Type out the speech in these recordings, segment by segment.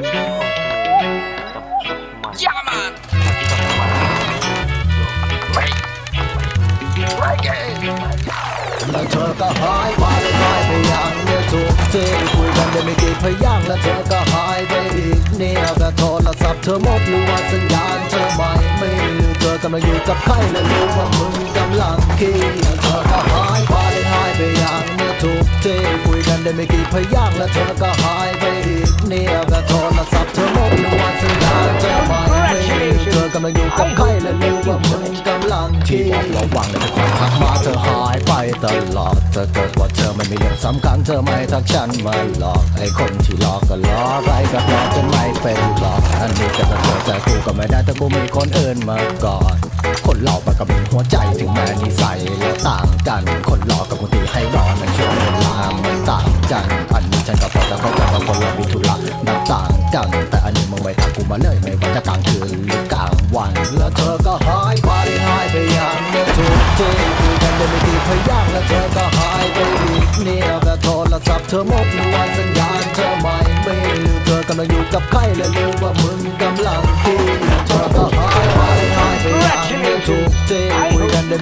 ยามันแล้วเธอก็หายไปหายไปอย่างเนี้ยทุกทีคุยกันได้ไม่กี่พยางแล้วเธอก็หายไปอีกเนี่ยแต่โทรศัพท์เธอหมดหรือว่าสัญญาณเธอไม่ไม่รู้เธอกำลังอยู่กับใครและรู้ว่ามึงกำลังคิดแล้วเธอก็หายไปหายไปอย่างเนี้ยทุกทีคุยกันได้ไม่กี่พยางแล้วเธอก็หายไป เนี่ยแต่โทรศัพท์เธอมดหรือว่าสัญญาณเธอไม่ไม่เธอกำลังอยู่กับใครและรู้ว่ามึงกำลังคิดระวังเลยจะคอยทักมาเธอหายไปตลอดถ้าเกิดว่าเธอไม่มีเรื่องสำคัญเธอไม่ทักฉันมาหลอกไอ้คนที่หลอกก็หลอกไอ้ก็หลอกจนไม่เป็นหลอกอันนี้ก็จะเจอแต่กูก็ไม่ได้แต่กูมีคนอื่นมาก่อน คนหลอกมันก็มีหัวใจถึงแม้นิสัยและต่างกันคน งไม่อยไม่ว่าจะกลางคืนหรือกลางวัน แล้วเธอก็หายไปหายไปอย่างทุกทีคุยกันได้ไม่กี่พยางแล้วเธอก็หายไปอีกเนี่ยแต่โทรศัพท์เธอหมดหรือว่าสัญญาณเธอไม่ไม่รู้เธอกำลังอยู่กับใครและรู้ว่ามึงกำลังที่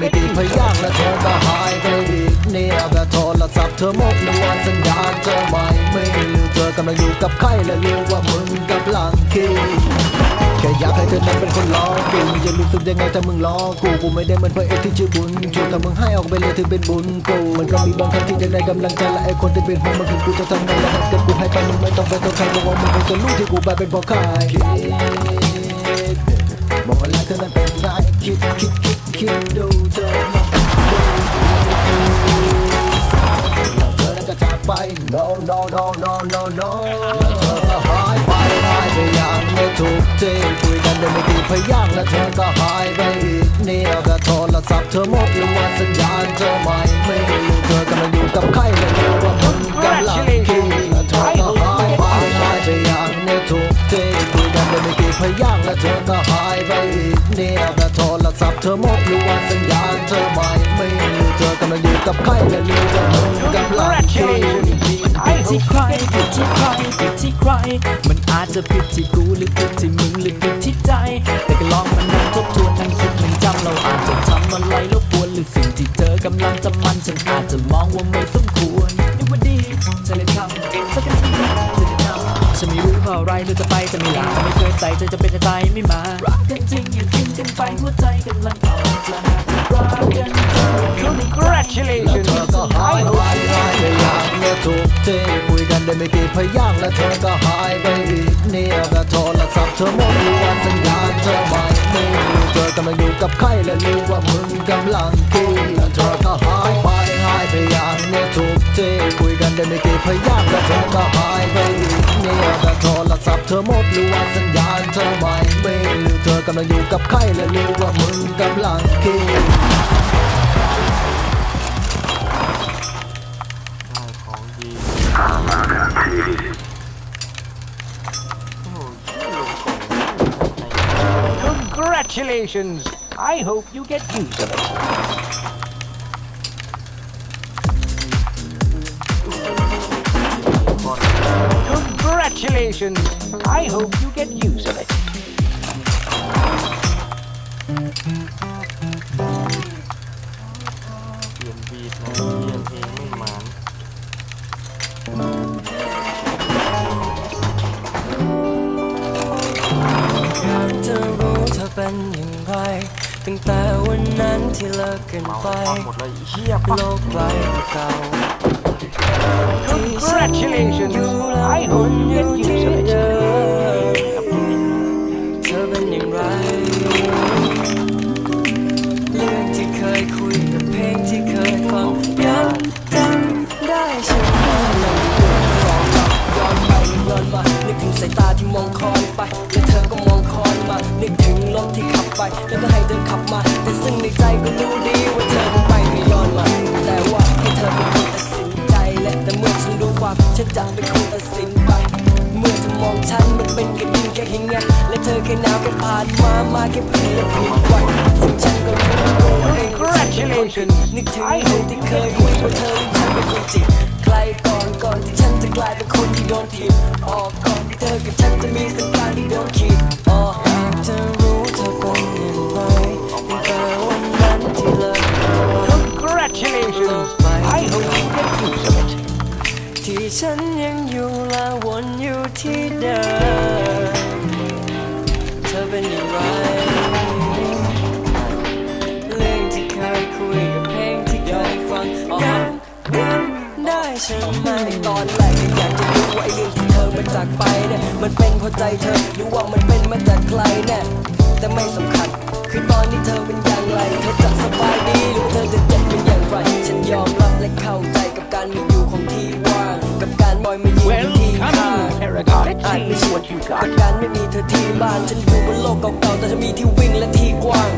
ไม่กี่พยางแล้วเธอก็หายไปอีกเนี่ยแต่โทรศัพท์เธอมดหรือว่าสัญญาณเธอไม่ไม่รู้เธอกำลังอยู่กับใครและรู้ว่ามึงกำลังคิดแค่อยากให้เธอนั้นเป็นคนล้อกูจะรู้สึกยังไงถ้ามึงล้อกูกูไม่ได้เหมือนพระเอกที่ชื่อบุญชูถ้ามึงให้ออกไปเลยถือเป็นบุญกูมันก็มีบางครั้งที่จะได้กำลังใจและไอ้คนที่เป็นห่วงมันคือกูจะทำไงและถ้กิดกูให้ไปมึงไม่ต้องไปโทษใครเพราะว่ามึงคงจะรู้ที่กูไปเป็นเพราะใครบอกว่าแล้วเธอนั้นเป็นไร คิดคิดคิดคิดดูเธอแล้วเธอนั้นก็จากไป no no no no no no แล้วเธอก็หายไปหายไปอย่างไม่ถูกที่คุยกันได้ไม่กี่พยางค์แล้วเธอก็หายไปอีกเนี่ยก็โทรศัพท์เธอหมดหรือว่าสัญญา หมดหรือว่าสัญญาณเธอไม่ไม่รู้เธอกำลังอยู่กับใครและรู้ว่ามึงกำลังคิดผิดที่ใครผิดที่ใครผิดที่ใคร มันอาจจะผิดที่กูหรือผิดที่มึงหรือผิดที่ใจ แต่ก็ลองมานั่งทบทวนนั่งคิดนั่งจำเราอาจจะทำอะไรรบกวนหรือสิ่งที่เธอกำลังจะมันฉันอาจจะมองว่าไม่สมควร เพราะอะไรเธอจะไปแต่ไม่ลาไม่เคยใส่เธอจะเป็นจะตายไม่มารักกันจริงอย่าทิ้งกันไปหัวใจกำลังอ่อนจะหารักกันจริงแล้วเธอก็หายไปหายไปอย่างไม่ถูกเทคุยกันได้ไม่กี่พยางค์แล้วเธอก็หายไปอีกเนี่ยก็โทรศัพท์เธอหมดรือว่าสัญญาณเธอไม่ไม่เธอกำลังอยู่กับใครและรู้ว่ามึงกำลังคิดแล้วเธอก็หายไปหายไปอย่างไม่ถูกเทคุยกันได้ไม่กี่พยางค์แล้วเธอก็หายไป รือว่าสัญญาณเธอไม่ไม่รู้เธอกำลังอยู่กับใครและรู้ว่ามึงกำลังคิดได้ของดีโอ้โหชื่อลงของใน Congratulations! I hope you get use of it. างไรตั้งแต่วันนั้นที่เลิกกันเมาไปฟังหมดเลยเฮียปะโลกไกลกว่าเก่า Congratulations! อยู่แล้ว I ว hope น you อยู่ get ที่ use of it. เดิมเธอเป็นอย่างไรเรื่องที่เคยคุยกับเพลงที่เคยฟังยังจำได้ใช่ไหมสองกลับย้อนไปย้อนมานึกถึงสายตาที่มองคอยไป และเธอก็มองคอยมา นึกถึงรถที่ขับไป แล้วก็ให้เธอขับมา แต่ซึ่งในใจก็รู้ดี ความฉันจะเป็นคนตัดสินไปเมื่อเธอมองฉันมันเป็นแค่ดินแค่หินไงและเธอแค่นาวแค่ผ่านมามาแค่เพียงผิดไว้ซึ่งฉันก็รู้ว่าเองว่าฉันเป็นคนผิดนึกถึงเรื่องที่เคยคุยว่าเธอและฉันเป็นคนจิตไกลก่อนก่อนที่ฉันจะกลายเป็นคนที่โดนถีบออกก่อนที่เธอกับฉันจะมีสัญญาณที่โดนขีดออกหากเธอ ฉันยังอยู่และวนอยู่ที่เดิม เธอเป็นอย่างไร เรื่องที่เคยคุยกับเพลงที่เคยฟังยังยังได้ใช่ไหมในตอนแรกก็อยากจะรู้ว่าไอ้เรื่องที่เธอมาจากไปเนี่ยมันเป็นเพราะใจเธอหรือว่ามันเป็นมาจากใครเนี่ยแต่ไม่สำคัญ ม่มีเธอที่บ้าน ฉันอยู่บนโลกเก่าๆแต่ฉันมีที่วิ่งและที่กว้าง